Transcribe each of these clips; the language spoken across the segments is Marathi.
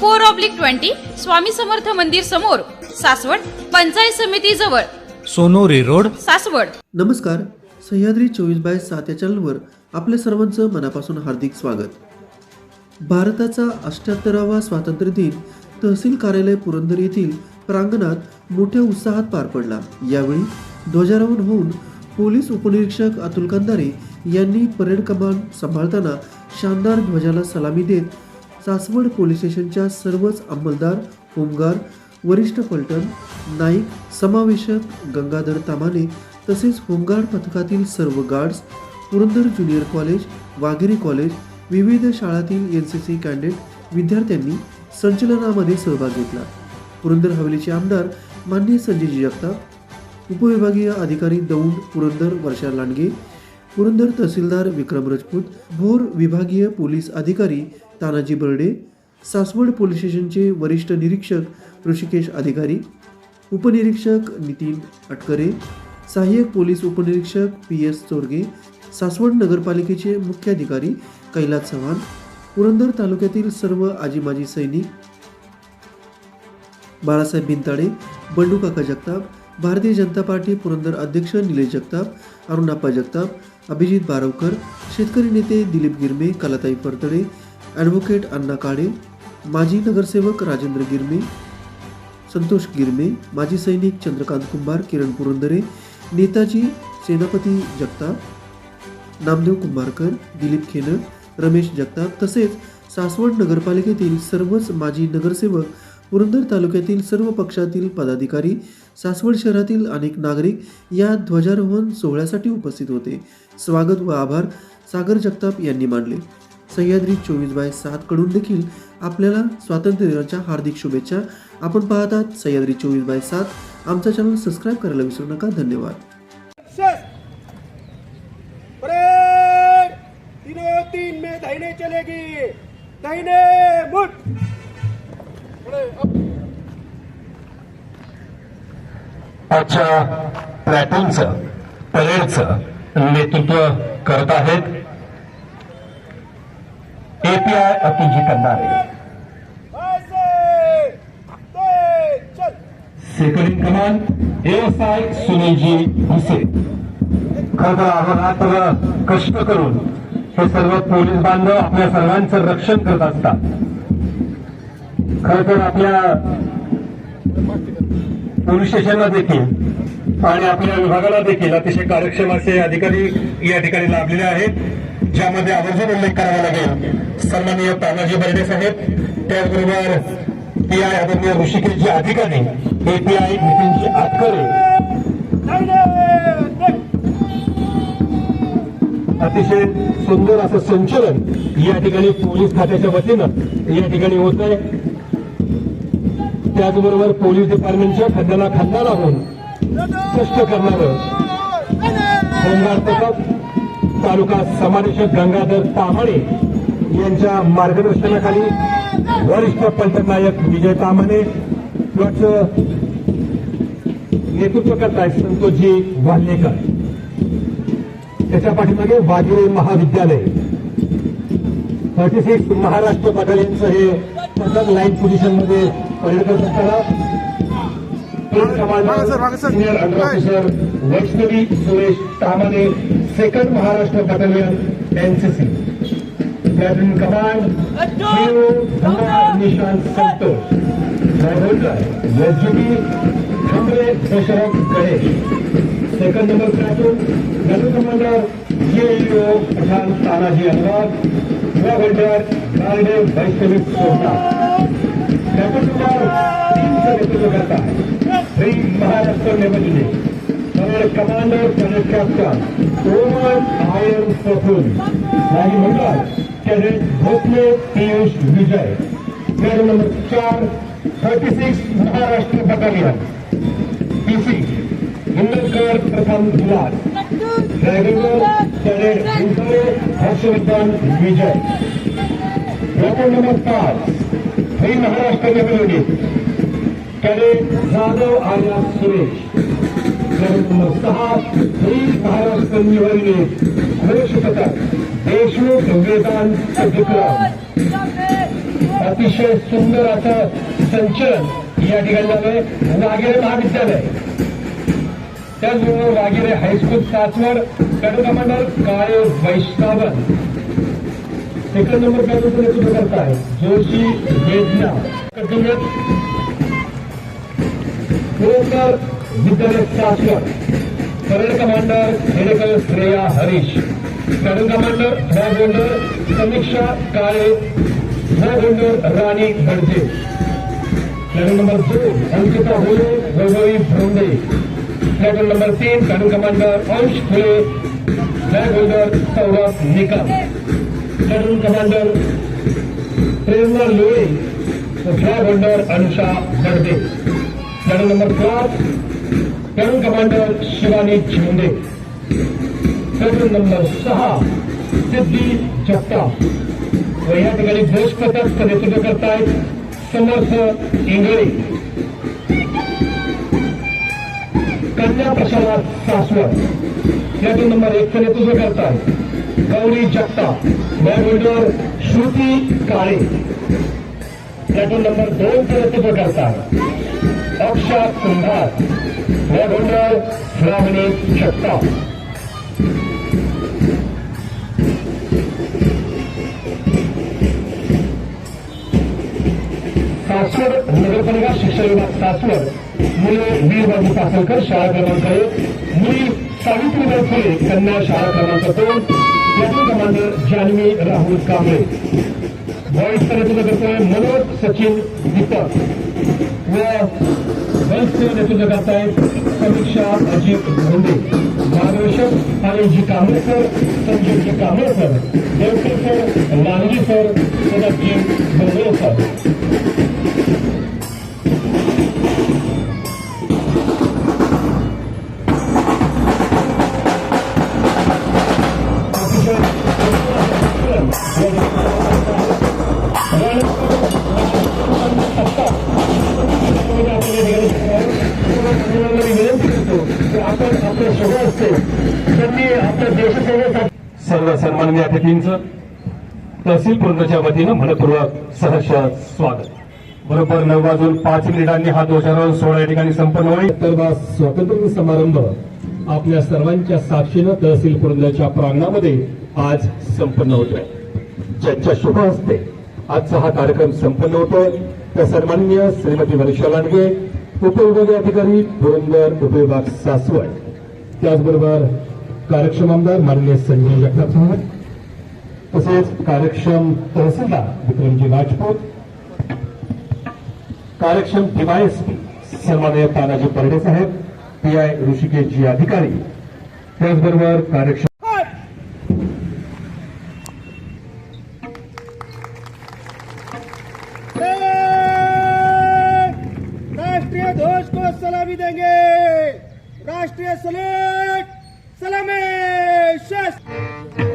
four oblique twenty Swami Samarth मंदिर समोर सासवड पंचायत समिती जवळ. सोनोरी रोड. सासवड. नमस्कार सह्याद्री चोवीस बाय सात या चॅनलवर आपल्या सर्वांचं मनापासून हार्दिक स्वागत. भारताचा अठ्याहत्तरावा स्वातंत्र्य दिन तहसील कार्यालय पुरंदर येथील प्रांगणात मोठ्या उत्साहात पार पडला. यावेळी ध्वजारोहण होऊन पोलीस उपनिरीक्षक अतुल कंदारे यांनी परेड कमान सांभाळताना शानदार ध्वजाला सलामी देत सासवड पोलीस स्टेशनच्या सर्वच अंमलदार होमगार वरिष्ठ पलटण नाईक समावेशक गंगाधर तामाने तसेच होमगार्ड पथकातील सर्व guards Purandar junior college Wagheri college विविध शाळातील एन सी सी कॅन्डेट विद्यार्थ्यांनी संचलनामध्ये सहभाग घेतला. पुरंदर हवेलीचे आमदार माननीय संजयजी जगताप उपविभागीय अधिकारी दौंड पुरंदर वर्षा लांडगे पुरंदर तहसीलदार विक्रम राजपूत भोर विभागीय पोलीस अधिकारी तानाजी बर्डे सासवड पोलीस स्टेशनचे वरिष्ठ निरीक्षक ऋषिकेश अधिकारी उपनिरीक्षक नितीन अटकरे सहाय्यक पोलीस उपनिरीक्षक पी एस चोरगे सासवड नगरपालिकेचे मुख्याधिकारी कैलास चव्हाण पुरंदर तालुक्यातील सर्व आजी माजी सैनिक बाळासाहेब बिनताडे बंडू काका जगताप भारतीय जनता पार्टी पुरंदर अध्यक्ष निलेश जगताप अरुणाप्पा जगताप अभिजित बारवकर शेतकरी नेते दिलीप गिरमे कलाताई परतडे ॲडव्होकेट अण्णा काळे माजी नगरसेवक राजेंद्र गिरमे संतोष गिरमे माजी सैनिक चंद्रकांत कुंभार किरण पुरंदरे नेताजी सेनापती जगताप नामदेव कुंभारकर दिलीप खेनर रमेश जगताप तसेच सासवड नगरपालिकेतील सर्वच माजी नगरसेवक पुरंदर तालुक्यातील सर्व पक्षातील पदाधिकारी सासवड शहरातील अनेक नागरिक या ध्वजारोहण सोहळ्यासाठी उपस्थित होते स्वागत व आभार सागर जगताप यांनी मानले सह्याद्री चोवीस बाय सात कडून देखील आपल्याला स्वातंत्र्य दिनाच्या हार्दिक शुभेच्छा आपण पाहतात सह्याद्री चोवीस बाय सात आमचा चॅनल सबस्क्राईब करायला विसरू नका धन्यवाद तीन में चलेगी दाहिने मुठ बड़े अब आजच्या प्लॅटूनचं परेडचं नेतृत्व करत आहेत एपीआय अतिजी करणारे ऐसे second in command ASI Sunilji Bhuse. खरं तर अहोरात्र कष्ट करून हे सर्व पोलीस बांधव आपल्या सर्वांचं रक्षण करत असतात. खरं तर आपल्या पोलीस स्टेशनला देखील आणि आपल्या विभागाला देखील अतिशय कार्यक्षम असे अधिकारी या ठिकाणी लाभलेले आहेत ज्यामध्ये आवर्जून उल्लेख करावा लागेल. सन्माननीय तानाजी बर्डे साहेब त्याचबरोबर पी आय आदरणीय ऋषिकेशजी अधिकारी एपीआय नितीनजी आतकरे दाहिने देख अतिशय सुंदर असं संचलन या ठिकाणी पोलीस खात्याच्या वतीनं या ठिकाणी होत आहे. त्याचबरोबर पोलीस डिपार्टमेंटच्या खांद्याला खांदा लावून स्पष्ट करणारं होमगार्ड तसंच तालुका समादेशक गंगाधर तामाणे यांच्या मार्गदर्शनाखाली वरिष्ठ पंचनायक विजय तामाणे याचं नेतृत्व करतायत संतोषजी वाल्हेकर. त्याच्या पाठीमागे वाघेरे महाविद्यालय. थर्टी सिक्स महाराष्ट्र बटालियनचं हे पथक लाईन पोझिशनमध्ये परेड करत असताना senior under officer Vaishnavi Suresh Tamane second Maharashtra battalion NCC platoon command Nishant Santosh holder SGB Thambare Dashrath Ganesh second number platoon Ganu commander जेईओ Pathan Tanaji Anurag युवा होल्डर गार्डे वैष्णवी सोहता प्लॅटून नंबर तीनचं नेतृत्व करता. श्री महाराष्ट्र नेमजले परेड कमांडर परेड कॅप्टन ओमन आयन सफून नाही म्हणतात cadet Bhosale Piyush Vijay. Platoon number चार thirty six Maharashtra battalion. P C Hindkar Pratham Vilas Harshvardhan Vijay platoon नमस्कार पाच Maharashtra level unit Jadhav Arya Suresh. Number सहा श्री महाराष्ट्र लेवल घोष पथक देशमुख वेदांत विक्रम अतिशय सुंदर असं संचलन या ठिकाणी झालंय महाविद्यालय त्याचबरोबर वाघेरे हायस्कूल सासवड कडू कमांडर काळे वैष्णवन सेकंड नंबर बॅटलचं नेतृत्व करत आहे जोशी वेदना. कर्तव्यात पुरस्कार विद्यालय सासवड परेड कमांडर हेडेकर श्रेया हरीश. कडू कमांडर गोंडर समीक्षा काळे. गोंडर राणी गडजे. प्लॅटून नंबर दोन अंकिता होले वैभवी भोंडे. प्लॅटून नंबर तीन platoon commander Ansh Phule flag holder Saurabh Nikam platoon commander Prerna Lole flag holder Anusha Barde platoon number पाच platoon commander Shivani Zende platoon number सहा सिद्धी जगताप व या ठिकाणी घोष पथक नेतृत्व करतायत समर्थ इंगळे कन्या प्रसाद सासवड. प्लॅटून नंबर एक नेतृत्व करतात Gauri Jagtap. Bag Shruti Kale. Platoon number दोन नेतृत्व करतात अक्षा कुंभार. बॅग श्रावणी जगताप. सासवड नगरपालिका शिक्षण विभाग सासवड मुले वीरबाबू पासलकर शाळा क्रमांक एक मुली सावित्रीबाई फुले कन्या शाळा क्रमांक दोन platoon commander Janhavi Rahul Kamble. Boys नेतृत्व करतोय मनोज सचिन दीपक. व गर्ल्सचे नेतृत्व करतायत समीक्षा अजित धोंडे. मार्गदर्शक आणि Kamble sir Sanjivji Kamble sir Devkar sir Lalji sir तथा जी धोंडे सर सर्व सन्माननीय अतिथींचं तहसील पूर्णच्या वतीनं मनपूर्वक सहर्ष स्वागत. बरोबर नऊ वाजून पाच मिनिटांनी हा ध्वजारोहण सोळा या ठिकाणी संपन्न होईल. तर बा स्वातंत्र्य समारंभ आपल्या सर्वांच्या साक्षीनं तहसील पुरंदरच्या प्रांगणामध्ये आज संपन्न होतोय. ज्यांच्या शुभ हस्ते आजचा हा कार्यक्रम संपन्न होतोय. त्या सन्मान्य श्रीमती वर्षा लांडगे उपविभागीय अधिकारी पुरंदर उपविभाग सासवड. त्याचबरोबर कार्यक्षम आमदार माननीय संजय जगताप साहेब. तसेच कार्यक्षम तहसीलदार विक्रमजी राजपूत. कार्यक्षम डीवायएसपी सन्मान्य तानाजी परडे साहेब पी आय ऋषिकेशजी अधिकारी. त्याचबरोबर कार्यक्षम सलामी देंगे। राष्ट्रीय सलेट सलामी शस्त्र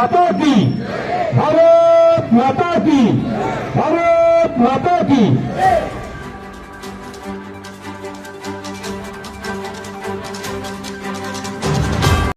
মাতা কি? ভারত মাতা কি? ভারত মাতা কি?